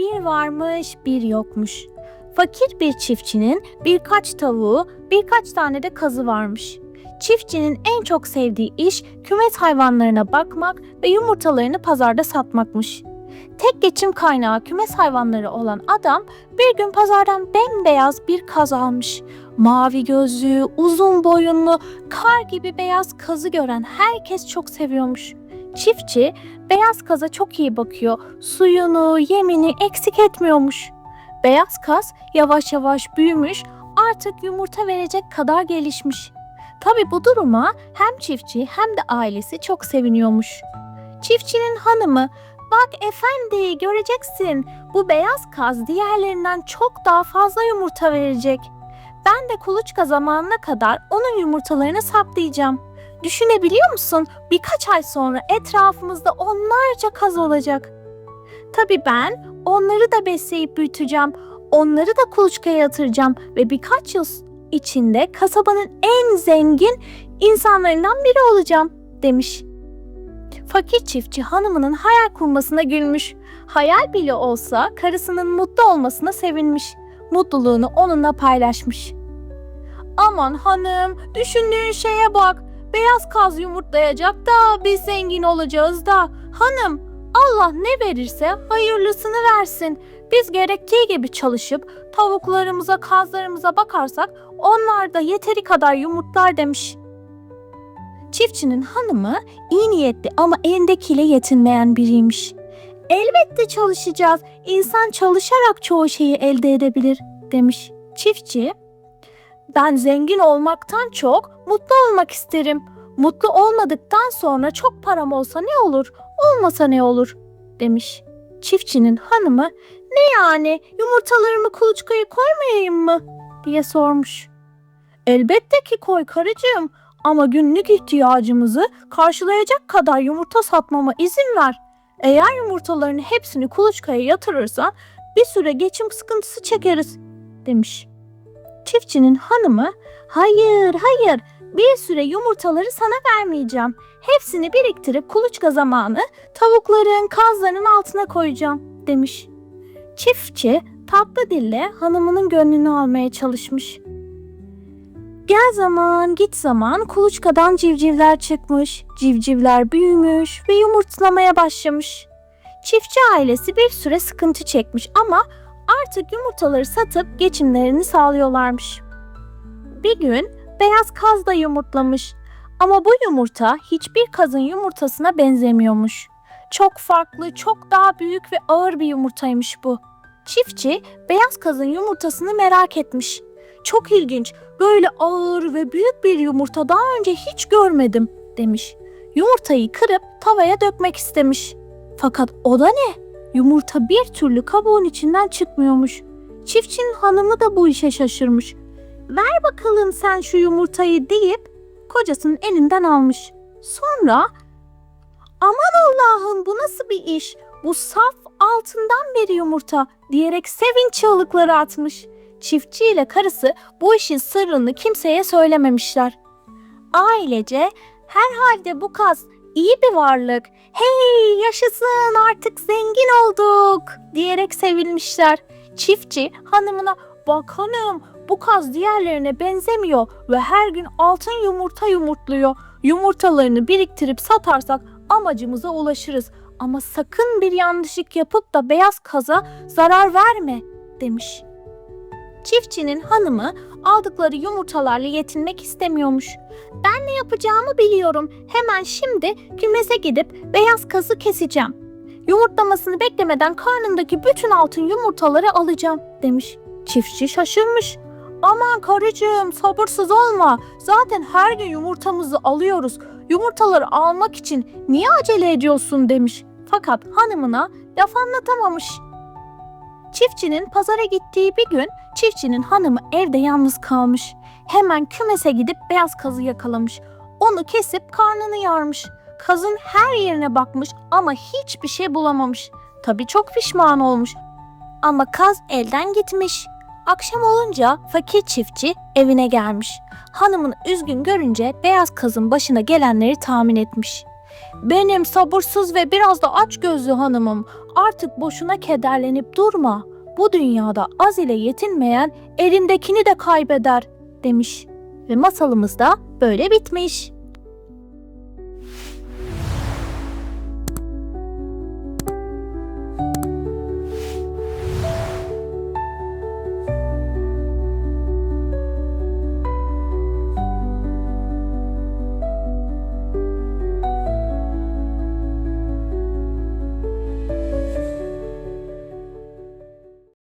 Bir varmış, bir yokmuş. Fakir bir çiftçinin birkaç tavuğu, birkaç tane de kazı varmış. Çiftçinin en çok sevdiği iş kümes hayvanlarına bakmak ve yumurtalarını pazarda satmakmış. Tek geçim kaynağı kümes hayvanları olan adam bir gün pazardan bembeyaz bir kaz almış. Mavi gözlü, uzun boyunlu, kar gibi beyaz kazı gören herkes çok seviyormuş. Çiftçi beyaz kaza çok iyi bakıyor. Suyunu, yemini eksik etmiyormuş. Beyaz kaz yavaş yavaş büyümüş, artık yumurta verecek kadar gelişmiş. Tabi bu duruma hem çiftçi hem de ailesi çok seviniyormuş. Çiftçinin hanımı, bak efendi göreceksin bu beyaz kaz diğerlerinden çok daha fazla yumurta verecek. Ben de kuluçka zamanına kadar onun yumurtalarını saplayacağım. Düşünebiliyor musun? Birkaç ay sonra etrafımızda onlarca kaz olacak. Tabii ben onları da besleyip büyüteceğim. Onları da kuluçkaya yatıracağım ve birkaç yıl içinde kasabanın en zengin insanlarından biri olacağım demiş. Fakir çiftçi hanımının hayal kurmasına gülmüş. Hayal bile olsa karısının mutlu olmasına sevinmiş. Mutluluğunu onunla paylaşmış. Aman hanım, düşündüğün şeye bak. Beyaz kaz yumurtlayacak da biz zengin olacağız da. Hanım, Allah ne verirse hayırlısını versin. Biz gerektiği gibi çalışıp tavuklarımıza, kazlarımıza bakarsak onlar da yeteri kadar yumurtlar demiş. Çiftçinin hanımı iyi niyetli ama elindekiyle yetinmeyen biriymiş. Elbette çalışacağız. İnsan çalışarak çoğu şeyi elde edebilir demiş. Çiftçi, ben zengin olmaktan çok mutlu olmak isterim. Mutlu olmadıktan sonra çok param olsa ne olur, olmasa ne olur demiş. Çiftçinin hanımı ne yani yumurtalarımı kuluçkaya koymayayım mı diye sormuş. Elbette ki koy karıcığım ama günlük ihtiyacımızı karşılayacak kadar yumurta satmama izin ver. Eğer yumurtaların hepsini kuluçkaya yatırırsan bir süre geçim sıkıntısı çekeriz demiş. Çiftçinin hanımı hayır hayır bir süre yumurtaları sana vermeyeceğim. Hepsini biriktirip kuluçka zamanı tavukların kazların altına koyacağım demiş. Çiftçi tatlı dille hanımının gönlünü almaya çalışmış. Gel zaman git zaman kuluçkadan civcivler çıkmış, civcivler büyümüş ve yumurtlamaya başlamış. Çiftçi ailesi bir süre sıkıntı çekmiş ama artık yumurtaları satıp geçimlerini sağlıyorlarmış. Bir gün beyaz kaz da yumurtlamış ama bu yumurta hiçbir kazın yumurtasına benzemiyormuş. Çok farklı, çok daha büyük ve ağır bir yumurtaymış bu. Çiftçi beyaz kazın yumurtasını merak etmiş. Çok ilginç, böyle ağır ve büyük bir yumurta daha önce hiç görmedim demiş. Yumurtayı kırıp tavaya dökmek istemiş. Fakat o da ne? Yumurta bir türlü kabuğun içinden çıkmıyormuş. Çiftçinin hanımı da bu işe şaşırmış. Ver bakalım sen şu yumurtayı deyip kocasının elinden almış. Sonra aman Allah'ım bu nasıl bir iş? Bu saf altından beri yumurta diyerek sevinç çığlıkları atmış. Çiftçi ile karısı bu işin sırrını kimseye söylememişler. Ailece herhalde bu kaz iyi bir varlık. Hey yaşasın artık zengin olduk diyerek sevinmişler. Çiftçi hanımına bak hanım bu kaz diğerlerine benzemiyor ve her gün altın yumurta yumurtluyor. Yumurtalarını biriktirip satarsak amacımıza ulaşırız. Ama sakın bir yanlışlık yapıp da beyaz kaza zarar verme demiş. Çiftçinin hanımı aldıkları yumurtalarla yetinmek istemiyormuş. Ben ne yapacağımı biliyorum. Hemen şimdi kümese gidip beyaz kazı keseceğim. Yumurtlamasını beklemeden karnındaki bütün altın yumurtaları alacağım demiş. Çiftçi şaşırmış. Aman karıcığım sabırsız olma. Zaten her gün yumurtamızı alıyoruz. Yumurtaları almak için niye acele ediyorsun demiş. Fakat hanımına laf anlatamamış. Çiftçinin pazara gittiği bir gün çiftçinin hanımı evde yalnız kalmış. Hemen kümese gidip beyaz kazı yakalamış. Onu kesip karnını yarmış. Kazın her yerine bakmış ama hiçbir şey bulamamış. Tabii çok pişman olmuş. Ama kaz elden gitmiş. Akşam olunca fakir çiftçi evine gelmiş. Hanımın üzgün görünce beyaz kazın başına gelenleri tahmin etmiş. Benim sabırsız ve biraz da aç gözlü hanımım artık boşuna kederlenip durma. Bu dünyada az ile yetinmeyen elindekini de kaybeder demiş. Ve masalımız da böyle bitmiş.